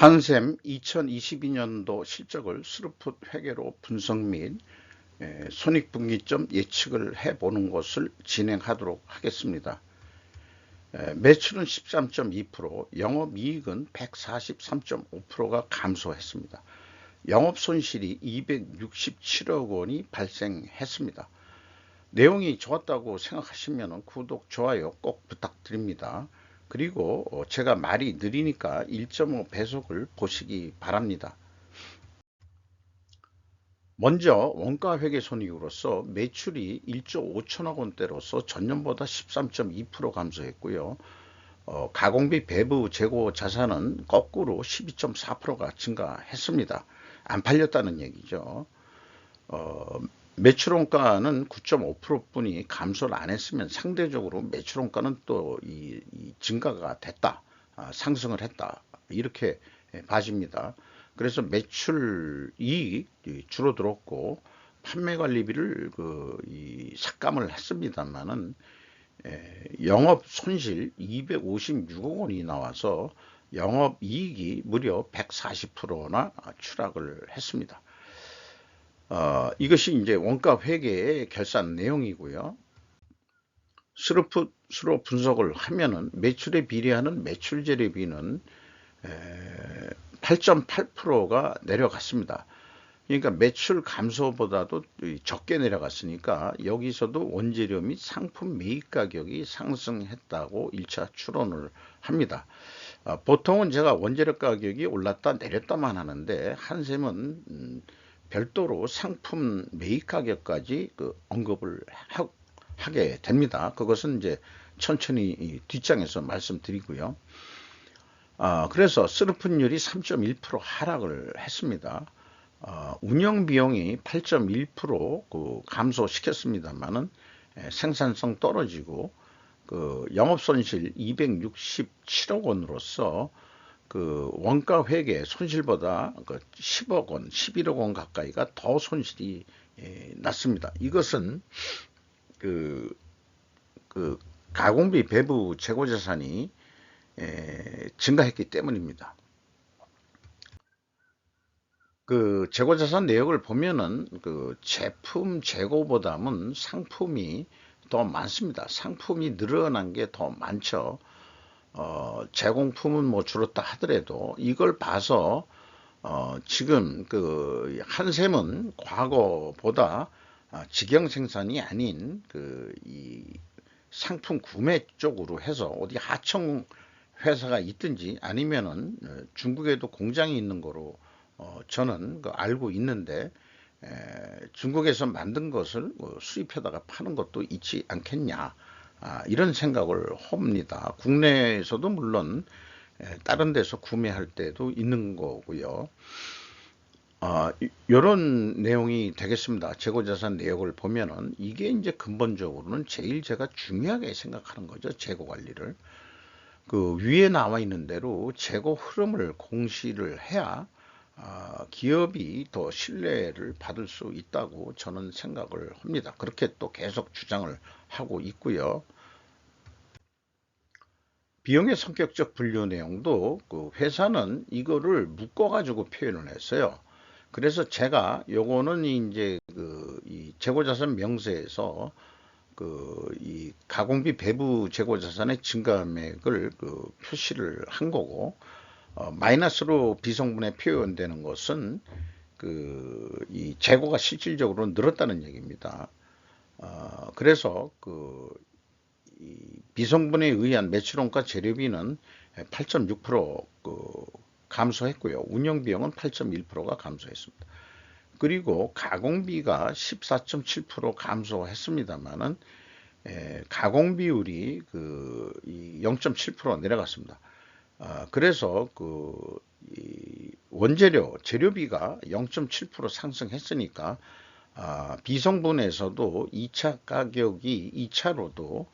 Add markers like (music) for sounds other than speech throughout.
한샘 2022년도 실적을 스루풋 회계로 분석 및 에, 손익분기점 예측을 해보는 것을 진행하도록 하겠습니다. 에, 매출은 13.2%, 영업이익은 143.5%가 감소했습니다. 영업손실이 267억 원이 발생했습니다. 내용이 좋았다고 생각하시면 구독, 좋아요 꼭 부탁드립니다. 그리고 어, 제가 말이 느리니까 1.5 배속을 보시기 바랍니다. 먼저 원가 회계 손익으로서 매출이 1조 5천억 원대로서 전년보다 13.2% 감소했고요. 어, 가공비 배부 재고 자산은 거꾸로 12.4%가 증가했습니다. 안 팔렸다는 얘기죠. 어, 매출 원가는 9.5%뿐이 감소를 안 했으면 상대적으로 매출 원가는 또 이, 이 증가가 됐다, 아, 상승을 했다 이렇게 봐집니다. 그래서 매출 이익이 줄어들었고 판매 관리비를 그 삭감을 했습니다만은 영업 손실 256억 원이 나와서 영업 이익이 무려 140%나 추락을 했습니다. 어, 이것이 이제 원가 회계의 결산 내용이고요. 스루프스로 분석을 하면은 매출에 비례하는 매출 재료비는 8.8%가 내려갔습니다. 그러니까 매출 감소보다도 적게 내려갔으니까 여기서도 원재료 및 상품 매입 가격이 상승했다고 1차 추론을 합니다. 어, 보통은 제가 원재료 가격이 올랐다 내렸다만 하는데 한샘은 음, 별도로 상품 매입 가격까지 그 언급을 하, 게 됩니다. 그것은 이제 천천히 뒷장에서 말씀드리고요. 아, 그래서 스루픈율이 3.1% 하락을 했습니다. 어, 운영 비용이 8.1%그 감소시켰습니다만은 생산성 떨어지고 그 영업 손실 267억 원으로서 그 원가 회계 손실보다 그 10억 원, 11억 원 가까이가 더 손실이 예, 났습니다. 이것은 그, 그 가공비 배부 재고 자산이 예, 증가했기 때문입니다. 그 재고 자산 내역을 보면은 그 제품 재고보다는 상품이 더 많습니다. 상품이 늘어난 게 더 많죠. 어, 제공품은 뭐 줄었다 하더라도 이걸 봐서 어, 지금 그 한샘은 과거보다 아, 직영 생산이 아닌 그 이 상품 구매 쪽으로 해서 어디 하청 회사가 있든지 아니면은 어, 중국에도 공장이 있는 거로 어, 저는 그 알고 있는데 에, 중국에서 만든 것을 뭐 수입해다가 파는 것도 있지 않겠냐 아, 이런 생각을 합니다. 국내에서도 물론 다른 데서 구매할 때도 있는 거고요. 아, 이런 내용이 되겠습니다. 재고자산 내역을 보면은 이게 이제 근본적으로는 제일 제가 중요하게 생각하는 거죠. 재고 관리를. 그 위에 나와 있는 대로 재고 흐름을 공시를 해야 아, 기업이 더 신뢰를 받을 수 있다고 저는 생각을 합니다. 그렇게 또 계속 주장을 하고 있고요. 비용의 성격적 분류 내용도 그 회사는 이거를 묶어 가지고 표현을 했어요. 그래서 제가 요거는 이제 그 이 재고자산 명세에서 그 이 가공비 배부 재고자산의 증가액을 그 표시를 한 거고 어, 마이너스로 비성분에 표현되는 것은 그 이 재고가 실질적으로 늘었다는 얘기입니다. 어, 그래서 그 비성분에 의한 매출원가 재료비는 8.6%그 감소했고요. 운영비용은 8.1%가 감소했습니다. 그리고 가공비가 14.7% 감소했습니다만은 가공 비율이 그 0.7% 내려갔습니다. 아, 그래서 그 원재료 재료비가 0.7% 상승했으니까 아, 비성분에서도 2차 가격이 2차로도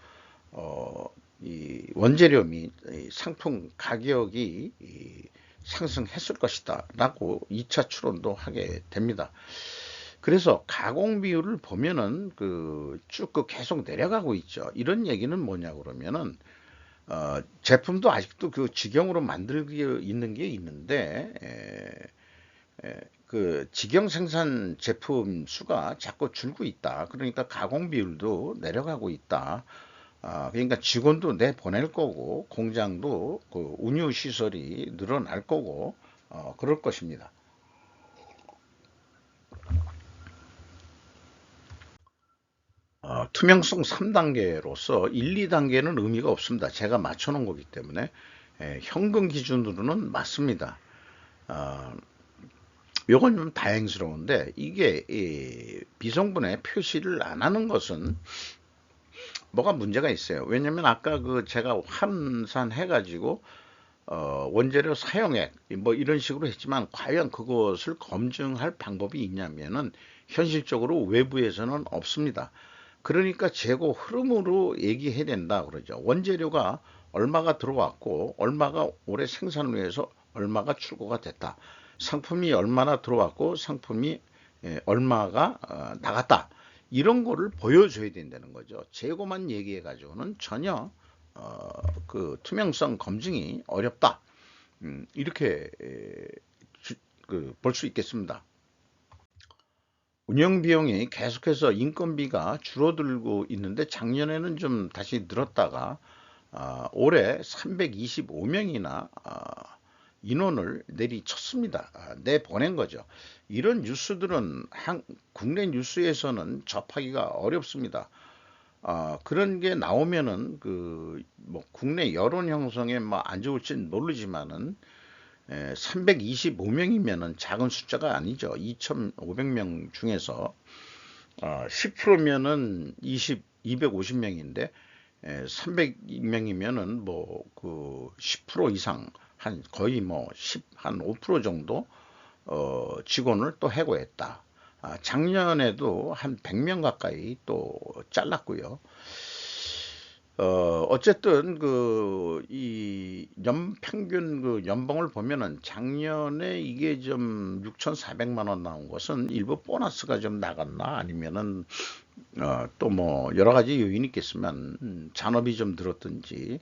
어, 이 원재료 및 상품 가격이 상승했을 것이다 라고 2차 추론도 하게 됩니다. 그래서 가공 비율을 보면은 그 쭉그 그 계속 내려가고 있죠. 이런 얘기는 뭐냐 그러면은 어, 제품도 아직도 그 직영으로 만들고 있는 게 있는데 에, 에, 그 직영 생산 제품 수가 자꾸 줄고 있다. 그러니까 가공 비율도 내려가고 있다. 아, 그러니까 직원도 내 보낼 거고 공장도 그 운유 시설이 늘어날 거고 어, 그럴 것입니다. 어, 투명성 3단계로서 1, 2단계는 의미가 없습니다. 제가 맞춰놓은 거기 때문에 에, 현금 기준으로는 맞습니다. 어, 요건 좀 다행스러운데 이게 이 비성분의 표시를 안 하는 것은 뭐가 문제가 있어요. 왜냐면 아까 그 제가 환산해 가지고 어, 원재료 사용액 뭐 이런 식으로 했지만 과연 그것을 검증할 방법이 있냐면은 현실적으로 외부에서는 없습니다. 그러니까 재고 흐름으로 얘기해야 된다 그러죠. 원재료가 얼마가 들어왔고 얼마가 올해 생산을 위해서 얼마가 출고가 됐다. 상품이 얼마나 들어왔고 상품이 예, 얼마가 어, 나갔다. 이런 거를 보여줘야 된다는 거죠. 재고만 얘기해 가지고는 전혀 어, 그 투명성 검증이 어렵다. 음, 이렇게 그, 볼 수 있겠습니다. 운영 비용이 계속해서 인건비가 줄어들고 있는데 작년에는 좀 다시 늘었다가 어, 올해 325명이나 어, 인원을 내리쳤습니다. 아, 내보낸 거죠. 이런 뉴스들은 한, 국내 뉴스에서는 접하기가 어렵습니다. 아, 그런 게 나오면은 그 뭐 국내 여론 형성에 뭐 안 좋을지는 모르지만은 에, 325명이면은 작은 숫자가 아니죠. 2,500명 중에서 어, 10%면은 20, 250명인데 에, 300명이면은 뭐 그 10% 이상 한 거의 뭐 10, 한 5% 정도 어, 직원을 또 해고했다. 아, 작년에도 한 100명 가까이 또 잘랐고요. 어, 어쨌든 그 이 연평균 그 연봉을 보면은 작년에 이게 좀 6,400만 원 나온 것은 일부 보너스가 좀 나갔나 아니면은 어, 또 뭐 여러 가지 요인이 있겠지만 음, 잔업이 좀 들었든지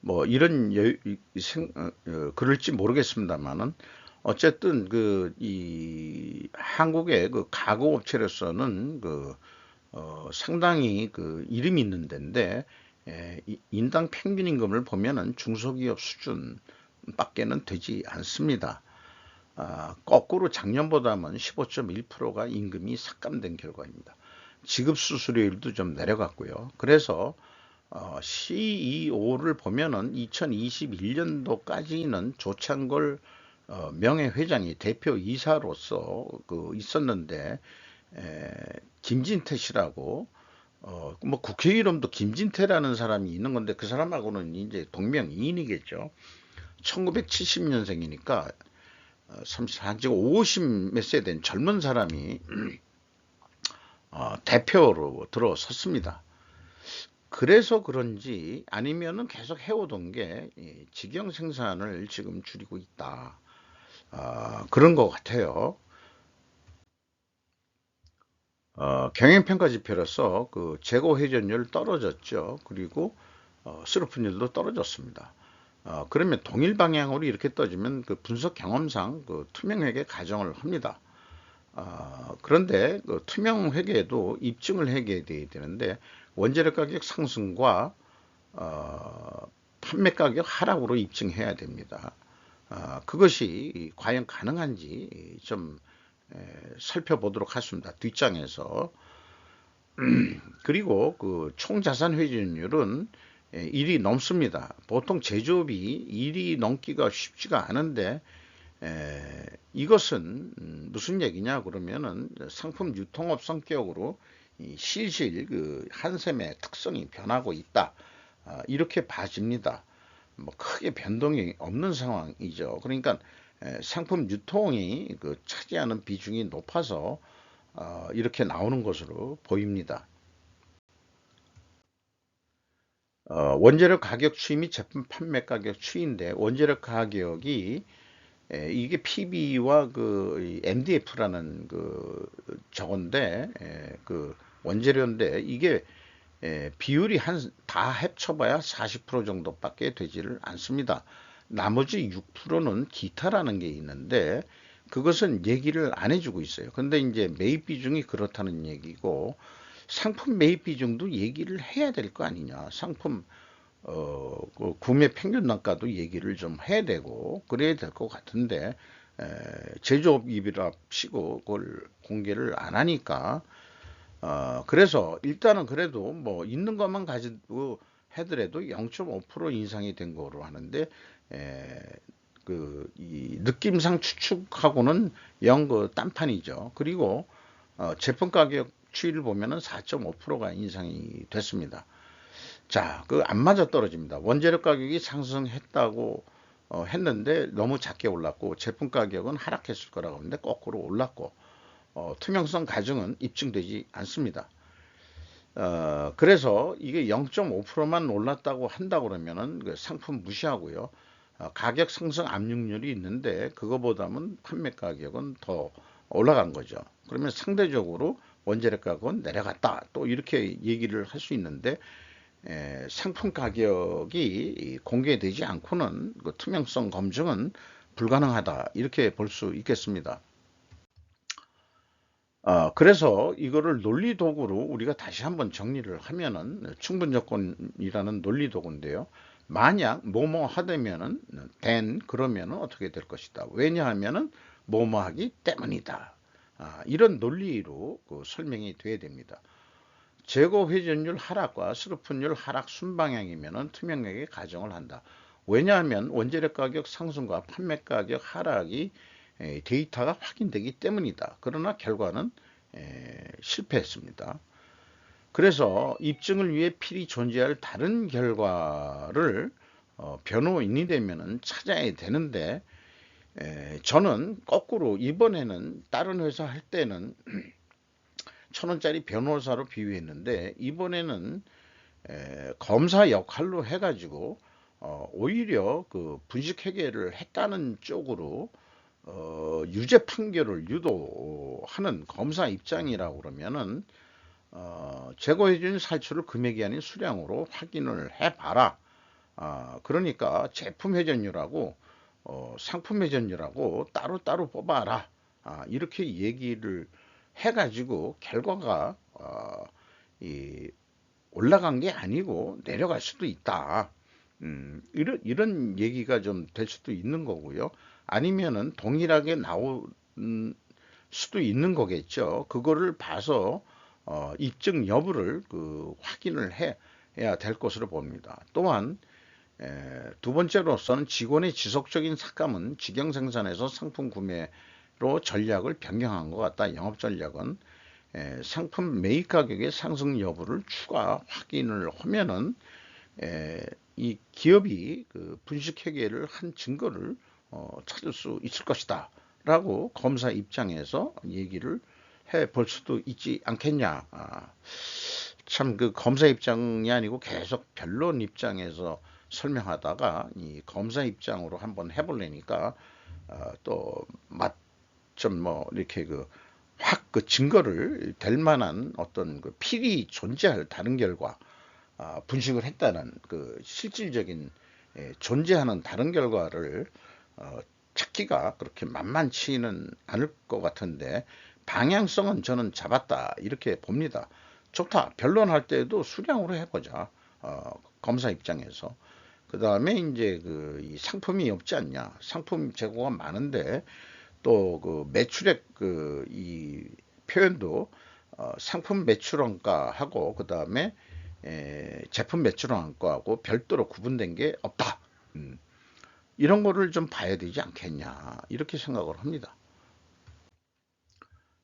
뭐 이런 여, 생, 어, 어, 그럴지 모르겠습니다만은 어쨌든 그 이 한국의 그 가구 업체로서는 그 어, 상당히 그 이름이 있는 데인데 에, 인당 평균 임금을 보면은 중소기업 수준 밖에는 되지 않습니다. 아, 거꾸로 작년보다는 15.1%가 임금이 삭감된 결과입니다. 지급 수수료율도 좀 내려갔고요. 그래서 어, CEO를 보면은 2021년도까지는 조창걸 어, 명예회장이 대표 이사로서 그 있었는데 에, 김진태 씨라고 어, 뭐 국회 이름도 김진태라는 사람이 있는 건데 그 사람하고는 이제 동명이인이겠죠. 1970년생이니까 어, 30, 한50몇 세 된 젊은 사람이 (clears throat) 어, 대표로 들어섰습니다. 그래서 그런지 아니면은 계속 해오던 게 직영 생산을 지금 줄이고 있다. 어, 그런 것 같아요. 어, 경영평가 지표로서 그 재고 회전율 떨어졌죠. 그리고 어, 스루프율도 떨어졌습니다. 어, 그러면 동일 방향으로 이렇게 떠지면 그 분석 경험상 그 투명회계 가정을 합니다. 어, 그런데 그 투명 회계도 입증을 해야 되는데 원재료 가격 상승과 어, 판매 가격 하락으로 입증해야 됩니다. 어, 그것이 과연 가능한지 좀 에, 살펴보도록 하겠습니다. 뒷장에서 (clears throat) 그리고 그 총자산 회전율은 1이 넘습니다. 보통 제조업이 1이 넘기가 쉽지가 않은데 에, 이것은 무슨 얘기냐 그러면은 상품 유통업 성격으로 실실 그 한샘의 특성이 변하고 있다 아, 이렇게 봐집니다. 뭐 크게 변동이 없는 상황이죠. 그러니까 에, 상품 유통이 그 차지하는 비중이 높아서 어, 이렇게 나오는 것으로 보입니다. 어, 원재료 가격 추이 및 제품 판매 가격 추이인데 원재료 가격이 에, 이게 PB와 그 MDF라는 그 저건데 에, 그 원재료인데 이게 에, 비율이 한 다 합쳐봐야 40% 정도밖에 되지를 않습니다. 나머지 6%는 기타라는 게 있는데 그것은 얘기를 안 해주고 있어요. 근데 이제 매입 비중이 그렇다는 얘기고 상품 매입 비중도 얘기를 해야 될 거 아니냐. 상품 어, 그 구매 평균 단가도 얘기를 좀 해야 되고 그래야 될 것 같은데 에, 제조업 입이라 치고 그걸 공개를 안 하니까 어, 그래서 일단은 그래도 뭐 있는 것만 가지고 해더라도 0.5% 인상이 된 거로 하는데 에, 그이 느낌상 추측하고는 영 그 딴판이죠. 그리고 어, 제품 가격 추이를 보면은 4.5%가 인상이 됐습니다. 자, 그 안 맞아 떨어집니다. 원재료 가격이 상승했다고 어, 했는데 너무 작게 올랐고 제품 가격은 하락했을 거라고 하는데 거꾸로 올랐고 어, 투명성 가정은 입증되지 않습니다. 어, 그래서 이게 0.5%만 올랐다고 한다 그러면은 그 상품 무시하고요. 어, 가격 상승 압력률이 있는데 그거보다는 판매 가격은 더 올라간 거죠. 그러면 상대적으로 원재료 가격은 내려갔다. 또 이렇게 얘기를 할 수 있는데 에, 상품 가격이 공개되지 않고는 그 투명성 검증은 불가능하다. 이렇게 볼 수 있겠습니다. 어, 그래서 이거를 논리 도구로 우리가 다시 한번 정리를 하면은 충분 조건이라는 논리 도구인데요. 만약 뭐뭐 하다면은 된 그러면은 어떻게 될 것이다. 왜냐하면은 뭐뭐 하기 때문이다. 아, 이런 논리로 그 설명이 돼야 됩니다. 재고 회전율 하락과 스루픈율 하락 순방향이면은 투명하게 가정을 한다. 왜냐하면 원재료 가격 상승과 판매 가격 하락이 데이터가 확인되기 때문이다. 그러나 결과는 실패했습니다. 그래서 입증을 위해 필히 존재할 다른 결과를 어, 변호인이 되면 찾아야 되는데 에, 저는 거꾸로 이번에는 다른 회사 할 때는 (clears throat) 천 원짜리 변호사로 비유했는데 이번에는 에, 검사 역할로 해가지고 어, 오히려 그 분식 회계를 했다는 쪽으로 어, 유죄 판결을 유도하는 검사 입장이라고 그러면은 어, 제거해준 살출을 금액이 아닌 수량으로 확인을 해봐라. 아, 그러니까 제품 회전율하고 어, 상품 회전율하고 따로따로 뽑아라. 아, 이렇게 얘기를 해가지고 결과가 어, 이 올라간 게 아니고 내려갈 수도 있다. 음, 이런, 이런 얘기가 좀 될 수도 있는 거고요. 아니면은 동일하게 나올 수도 있는 거겠죠. 그거를 봐서 어, 입증 여부를 그 확인을 해야 될 것으로 봅니다. 또한 에, 두 번째로서는 직원의 지속적인 삭감은 직영 생산에서 상품 구매로 전략을 변경한 것 같다. 영업 전략은 에, 상품 매입 가격의 상승 여부를 추가 확인을 하면은 에, 이 기업이 그 분식 회계를 한 증거를 어, 찾을 수 있을 것이다. 라고 검사 입장에서 얘기를 해 볼 수도 있지 않겠냐. 아, 참그 검사 입장이 아니고 계속 변론 입장에서 설명하다가 이 검사 입장으로 한번 해볼래니까 어, 또맛 좀 뭐 이렇게 그 확그 증거를 될 만한 어떤 그 필이 존재할 다른 결과 아, 분식을 했다는 그 실질적인 예, 존재하는 다른 결과를 어, 찾기가 그렇게 만만치는 않을 것 같은데 방향성은 저는 잡았다 이렇게 봅니다. 좋다. 변론할 때도 수량으로 해보자. 어, 검사 입장에서. 그 다음에 이제 그 상품이 없지 않냐. 상품 재고가 많은데 또 그 매출액 그 이 표현도 어, 상품 매출원가하고 그 다음에 제품 매출원가하고 별도로 구분된 게 없다. 음, 이런 거를 좀 봐야 되지 않겠냐. 이렇게 생각을 합니다.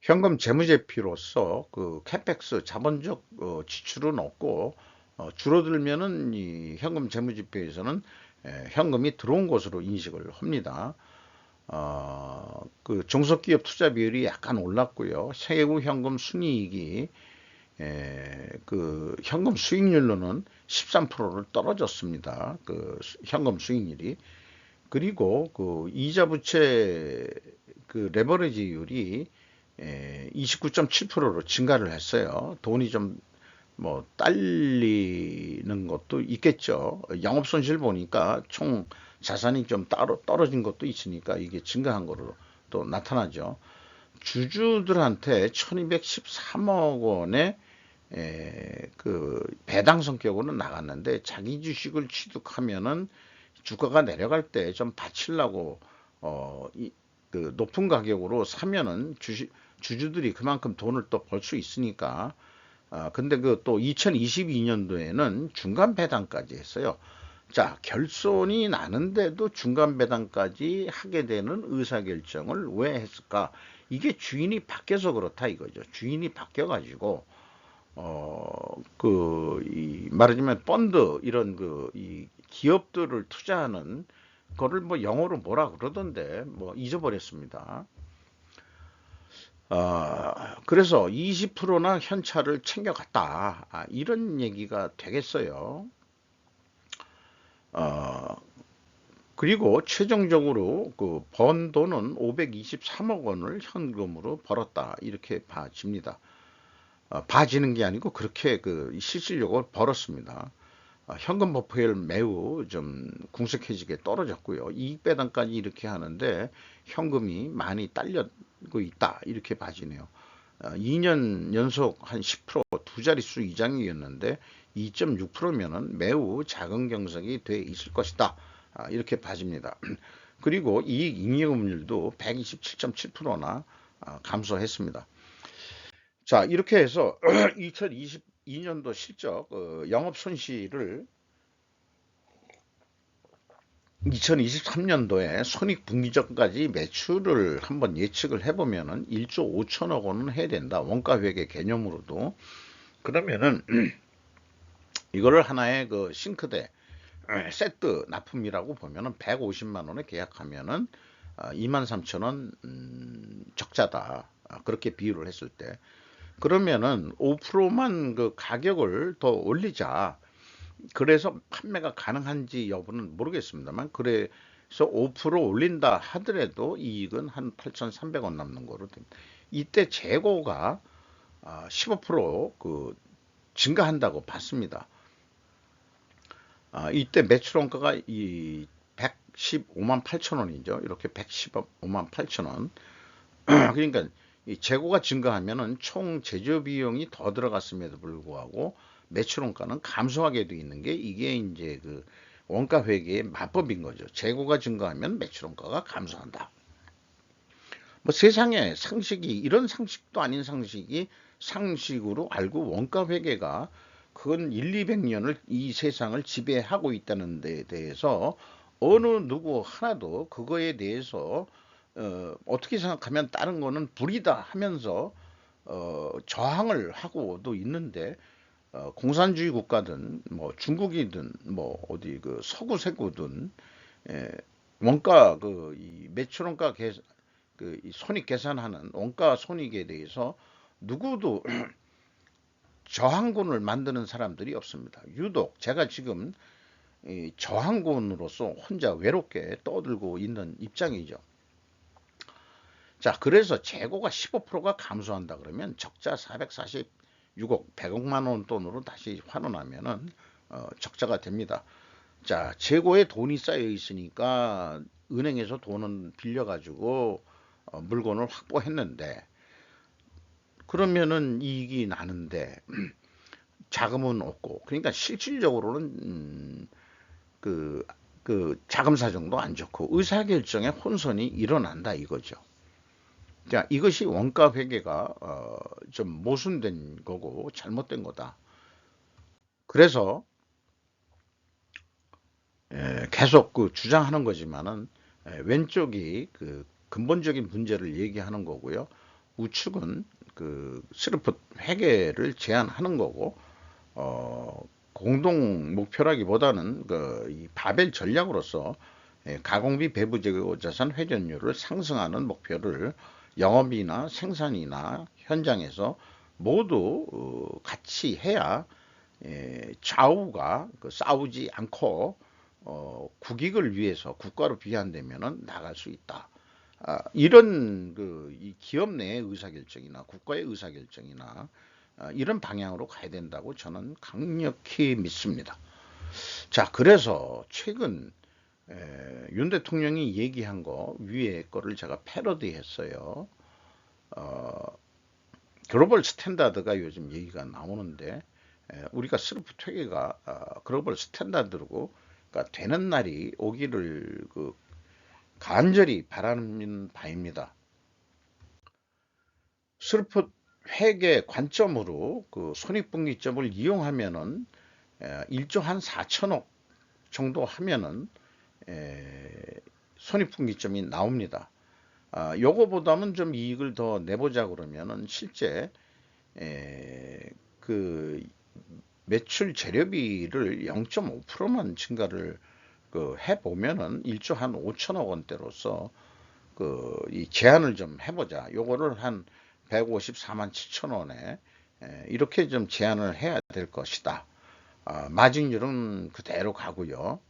현금 재무제표로서 그 캐펙스 자본적 어, 지출은 없고 어, 줄어들면은 이 현금 재무제표에서는 에, 현금이 들어온 것으로 인식을 합니다. 어, 그 종속기업 투자 비율이 약간 올랐고요. 세후 현금 순이익이 에, 그 현금 수익률로는 13%를 떨어졌습니다. 그 현금 수익률이 그리고 그 이자 부채 그 레버리지율이 29.7%로 증가를 했어요. 돈이 좀 뭐 딸리는 것도 있겠죠. 영업 손실 보니까 총 자산이 좀 따로 떨어진 것도 있으니까 이게 증가한 거로 또 나타나죠. 주주들한테 1213억 원의 에, 그 배당 성격으로 나갔는데 자기 주식을 취득하면은 주가가 내려갈 때 좀 바치려고 어, 이, 그 높은 가격으로 사면은 주식 주주들이 그만큼 돈을 또 벌 수 있으니까 아, 근데 그 또 2022년도에는 중간 배당까지 했어요. 자, 결손이 나는데도 중간 배당까지 하게 되는 의사 결정을 왜 했을까? 이게 주인이 바뀌어서 그렇다 이거죠. 주인이 바뀌어 가지고 어, 그, 이, 말하자면, 펀드, 이런 그, 이 기업들을 투자하는 거를 뭐 영어로 뭐라 그러던데, 뭐 잊어버렸습니다. 어, 그래서 20%나 현찰을 챙겨갔다. 아, 이런 얘기가 되겠어요. 어, 그리고 최종적으로 그 번 돈은 523억 원을 현금으로 벌었다. 이렇게 봐집니다. 어, 봐지는 게 아니고 그렇게 그 실질적으로 벌었습니다. 어, 현금 버프율 매우 좀 궁색해지게 떨어졌고요. 이익 배당까지 이렇게 하는데 현금이 많이 딸려 고 있다. 이렇게 봐지네요. 어, 2년 연속 한 10%두 자릿수 이상이었는데 2.6%면은 매우 작은 경색이 돼 있을 것이다. 아, 이렇게 봐집니다. (clears throat) 그리고 이익 잉여금률도 127.7%나 아, 감소했습니다. 자, 이렇게 해서 (clears throat) 2022년도 실적 어, 영업 손실을 2023년도에 손익 분기점까지 매출을 한번 예측을 해보면 은 1조 5천억 원은 해야 된다. 원가 회계 개념으로도. 그러면은 (clears throat) 이거를 하나의 그 싱크대 세트 납품이라고 보면은 150만 원에 계약하면은 2만 3천 원 음, 적자다. 아, 그렇게 비유를 했을 때 그러면은 5%만 그 가격을 더 올리자. 그래서 판매가 가능한지 여부는 모르겠습니다만 그래서 5% 올린다 하더라도 이익은 한 8,300원 남는 거로 됩니다. 이때 재고가 15%그 아, 증가한다고 봤습니다. 아, 이때 매출 원가가 이 115만 8천 원이죠. 이렇게 115만 8천 원. 그러니까 이 재고가 증가하면은 총 제조 비용이 더 들어갔음에도 불구하고 매출 원가는 감소하게 돼 있는 게 이게 이제 그 원가 회계의 마법인 거죠. 재고가 증가하면 매출 원가가 감소한다. 뭐 세상에 상식이 이런 상식도 아닌 상식이 상식으로 알고 원가 회계가 그건 1, 200년을 이 세상을 지배하고 있다는 데 대해서 어느 누구 하나도 그거에 대해서 어, 어떻게 생각하면 다른 거는 불이다 하면서 어, 저항을 하고도 있는데 어, 공산주의 국가든 뭐 중국이든 뭐 어디 그 서구 세구든 예, 원가 그 이 매출 원가 계, 그 손익 계산하는 원가 손익에 대해서 누구도 (clears throat) 저항군을 만드는 사람들이 없습니다. 유독 제가 지금 저항군으로서 혼자 외롭게 떠들고 있는 입장이죠. 자, 그래서 재고가 15%가 감소한다 그러면 적자 446억, 100억만 원 돈으로 다시 환원하면은 어, 적자가 됩니다. 자, 재고에 돈이 쌓여 있으니까 은행에서 돈은 빌려가지고 어, 물건을 확보했는데 그러면은 이익이 나는데 (clears throat) 자금은 없고 그러니까 실질적으로는 음, 그, 그 자금 사정도 안 좋고 의사결정에 혼선이 일어난다 이거죠. 자, 이것이 원가 회계가 어, 좀 모순된 거고 잘못된 거다. 그래서 에, 계속 그 주장하는 거지만은 에, 왼쪽이 그 근본적인 문제를 얘기하는 거고요. 우측은 그 스르프 회계를 제한하는 거고 어, 공동 목표라기보다는 그 이 바벨 전략으로서 예, 가공비 배부 재고 자산 회전율을 상승하는 목표를 영업이나 생산이나 현장에서 모두 어, 같이 해야 예, 좌우가 그 싸우지 않고 어, 국익을 위해서 국가로 비한되면 나갈 수 있다. 아, 이런 그이 기업 내의 의사결정이나 국가의 의사결정이나 어, 이런 방향으로 가야 된다고 저는 강력히 믿습니다. 자, 그래서 최근 에, 윤 대통령이 얘기한 거 위에 거를 제가 패러디했어요. 어, 글로벌 스탠다드가 요즘 얘기가 나오는데 에, 우리가 스루프 퇴계가 어, 글로벌 스탠다드로 가 되는 날이 오기를 그 간절히 바라는 바입니다. 스루프 회계 관점으로 그 손익분기점을 이용하면은 1조 한 4천억 정도 하면은 손익분기점이 나옵니다. 아, 요거보다는 좀 이익을 더 내보자 그러면은 실제 그 매출 재료비를 0.5%만 증가를 그 해보면은 1조 한 5천억 원대로서 그 이 제한을 좀 해보자. 요거를 한 154만 7천 원에 이렇게 좀 제한을 해야 될 것이다. 어, 마진율은 그대로 가고요.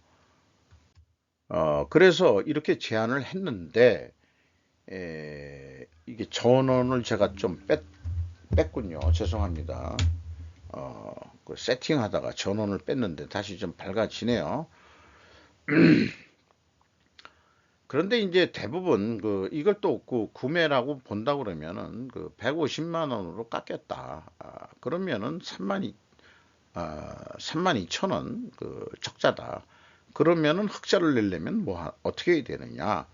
어, 그래서 이렇게 제한을 했는데 에, 이게 전원을 제가 좀 뺐, 뺐군요. 죄송합니다. 어, 그 세팅하다가 전원을 뺐는데 다시 좀 밝아지네요. (clears throat) 그런데 이제 대부분 그 이걸 또 그 구매라고 본다 그러면은 그 150만 원으로 깎였다. 아, 그러면은 3만 2 아, 3만 2천 원 그 적자다. 그러면은 흑자를 내려면 뭐 어떻게 해야 되느냐?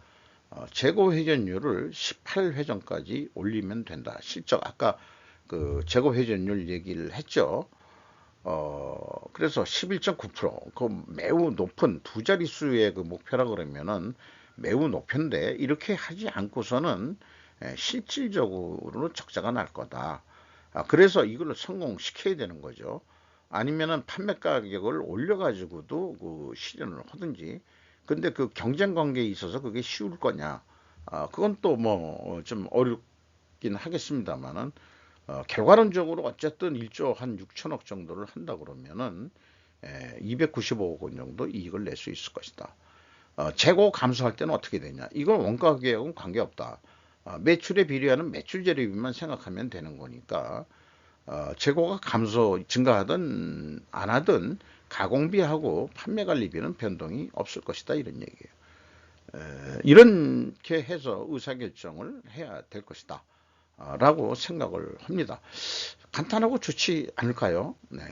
어, 재고 회전율을 18회전까지 올리면 된다. 실적 아까 그 재고 회전율 얘기를 했죠. 어, 그래서 11.9%, 그 매우 높은 두 자릿수의 그 목표라 그러면은 매우 높은데 이렇게 하지 않고서는 예, 실질적으로 적자가 날 거다. 아, 그래서 이걸 성공시켜야 되는 거죠. 아니면은 판매 가격을 올려가지고도 그 실현을 하든지. 근데 그 경쟁 관계에 있어서 그게 쉬울 거냐? 아, 그건 또 뭐 좀 어렵긴 하겠습니다만은 어, 결과론적으로 어쨌든 1조 한 6천억 정도를 한다 그러면은 에, 295억 원 정도 이익을 낼 수 있을 것이다. 어, 재고 감소할 때는 어떻게 되냐? 이건 원가 개혁은 관계없다. 어, 매출에 비례하는 매출 재료비만 생각하면 되는 거니까 어, 재고가 감소 증가하든 안 하든 가공비하고 판매 관리비는 변동이 없을 것이다 이런 얘기예요. 에, 이렇게 해서 의사결정을 해야 될 것이다. 라고 생각을 합니다. 간단하고 좋지 않을까요? 네.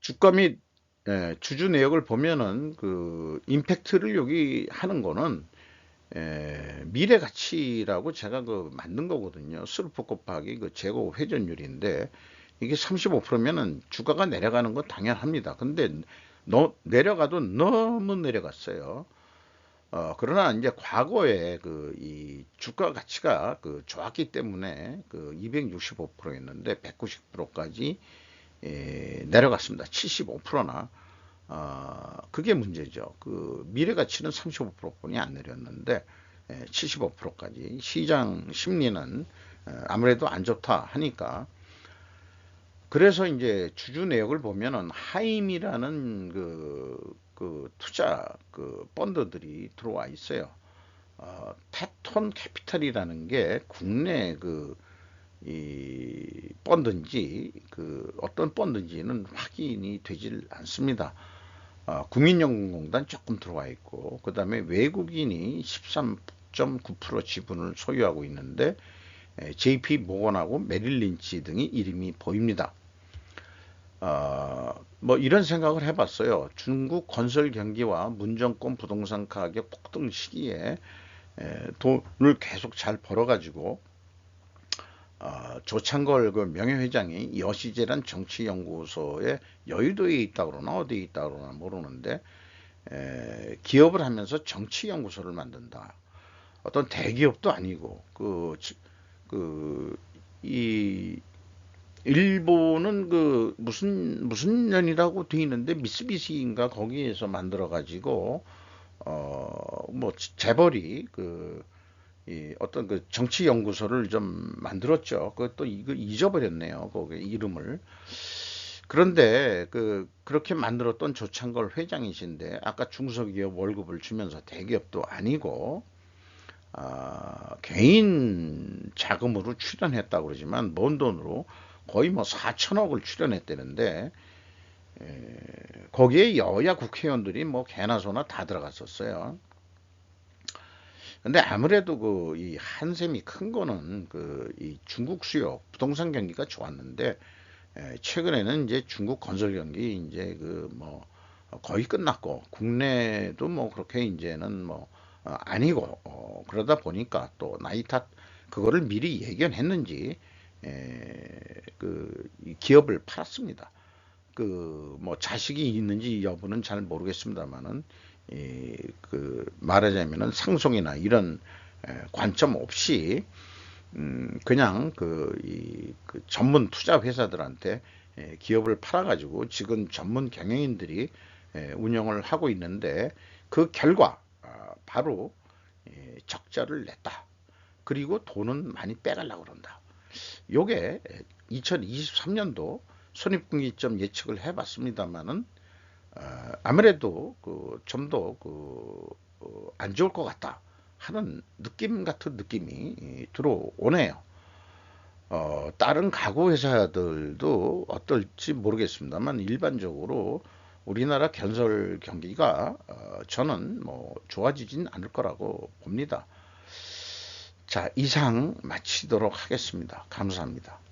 주가 및 예, 주주 내역을 보면은 그 임팩트를 여기 하는 거는 예, 미래 가치라고 제가 그 만든 거거든요. 슬프 곱하기 그 재고 회전율인데 이게 35%면은 주가가 내려가는 건 당연합니다. 근데 너, 내려가도 너무 내려갔어요. 어, 그러나 이제 과거에 그 이 주가 가치가 그 좋았기 때문에 그 265%였는데 190%까지 예, 내려갔습니다. 75%나 어, 그게 문제죠. 그 미래 가치는 35%뿐이 안 내렸는데 예, 75%까지 시장 심리는 어, 아무래도 안 좋다 하니까 그래서 이제 주주 내역을 보면은 하임이라는 그, 그 투자 그 펀드들이 들어와 있어요. 어, 테톤 캐피탈이라는 게 국내 그 이 펀드인지 그 어떤 펀드인지는 확인이 되질 않습니다. 어, 국민연금공단 조금 들어와 있고 그 다음에 외국인이 13.9% 지분을 소유하고 있는데 JP 모건하고 메릴린치 등이 이름이 보입니다. 어, 뭐 이런 생각을 해봤어요. 중국 건설 경기와 문정권 부동산 가격 폭등 시기에 에, 돈을 계속 잘 벌어가지고 어, 조창걸 그 명예회장이 여시재란 정치연구소에 여의도에 있다 그러나 어디에 있다 그러나 모르는데 에, 기업을 하면서 정치연구소를 만든다. 어떤 대기업도 아니고 그 그 이 일본은 그 무슨 무슨 년이라고 돼 있는데 미쓰비시인가 거기에서 만들어 가지고 어 뭐 재벌이 그 이 어떤 그 정치 연구소를 좀 만들었죠. 그것도 이거 잊어버렸네요. 거기 이름을. 그런데 그 그렇게 만들었던 조창걸 회장이신데 아까 중소기업 월급을 주면서 대기업도 아니고 아, 개인 자금으로 출연했다고 그러지만 먼 돈으로 거의 뭐 4천억을 출연했다는데 에, 거기에 여야 국회의원들이 뭐 개나 소나 다 들어갔었어요. 근데 아무래도 그 이 한샘이 큰 거는 그 이 중국 수요 부동산 경기가 좋았는데 에, 최근에는 이제 중국 건설 경기 이제 그 뭐 거의 끝났고 국내도 뭐 그렇게 이제는 뭐 어, 아니고 어, 그러다 보니까 또 나이 탓 그거를 미리 예견했는지 에, 그 기업을 팔았습니다. 그 뭐 자식이 있는지 여부는 잘 모르겠습니다만은 그 말하자면은 상속이나 이런 관점 없이 음 그냥 그, 이, 그 전문 투자 회사들한테 기업을 팔아가지고 지금 전문 경영인들이 운영을 하고 있는데 그 결과 아, 바로 적자를 냈다. 그리고 돈은 많이 빼가려고 그런다. 요게 2023년도 손익분기점 예측을 해봤습니다만은 어, 아무래도 그 좀 더 그안 어, 좋을 것 같다 하는 느낌 같은 느낌이 들어오네요. 어, 다른 가구 회사들도 어떨지 모르겠습니다만 일반적으로 우리나라 건설 경기가 어, 저는 뭐 좋아지진 않을 거라고 봅니다. 자, 이상 마치도록 하겠습니다. 감사합니다.